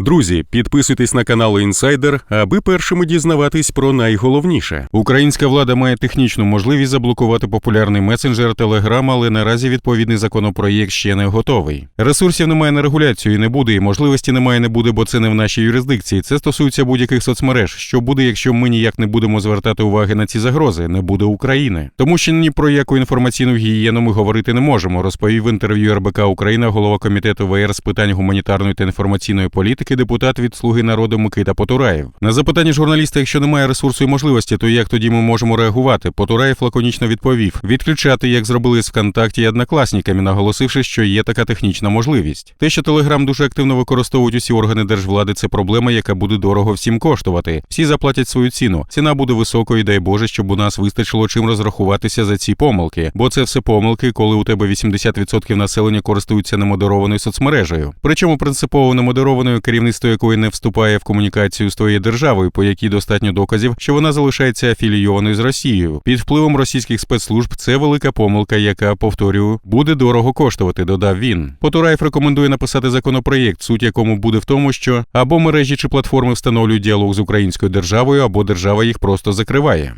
Друзі, підписуйтесь на канал Інсайдер, аби першими дізнаватись про найголовніше. Українська влада має технічну можливість заблокувати популярний месенджер Telegram, але наразі відповідний законопроєкт ще не готовий. Ресурсів немає на регуляцію і не буде, і можливості немає, не буде, бо це не в нашій юрисдикції. Це стосується будь-яких соцмереж. Що буде, якщо ми ніяк не будемо звертати уваги на ці загрози? Не буде України. Тому що ні про яку інформаційну гігієну ми говорити не можемо, розповів в інтерв'ю РБК Україна голова комітету ВР з питань гуманітарної та інформаційної політики, депутат від Слуги народу Микита Потураєв. На запитання журналіста, якщо немає ресурсу і можливості, то як тоді ми можемо реагувати? Потураєв лаконічно відповів: відключати, як зробили з ВКонтакті і однокласниками, наголосивши, що є така технічна можливість. Те, що Телеграм дуже активно використовують усі органи держвлади, це проблема, яка буде дорого всім коштувати. Всі заплатять свою ціну. Ціна буде високою, дай Боже, щоб у нас вистачило чим розрахуватися за ці помилки. Бо це все помилки, коли у тебе 80% населення користуються немодерованою соцмережею. Причому принципово немодерованою керівництво якої не вступає в комунікацію з твоєю державою, по якій достатньо доказів, що вона залишається афілійованою з Росією. Під впливом російських спецслужб це велика помилка, яка повторюю, буде дорого коштувати. Додав він. Потураєв рекомендує написати законопроєкт, суть якому буде в тому, що або мережі чи платформи встановлюють діалог з українською державою, або держава їх просто закриває.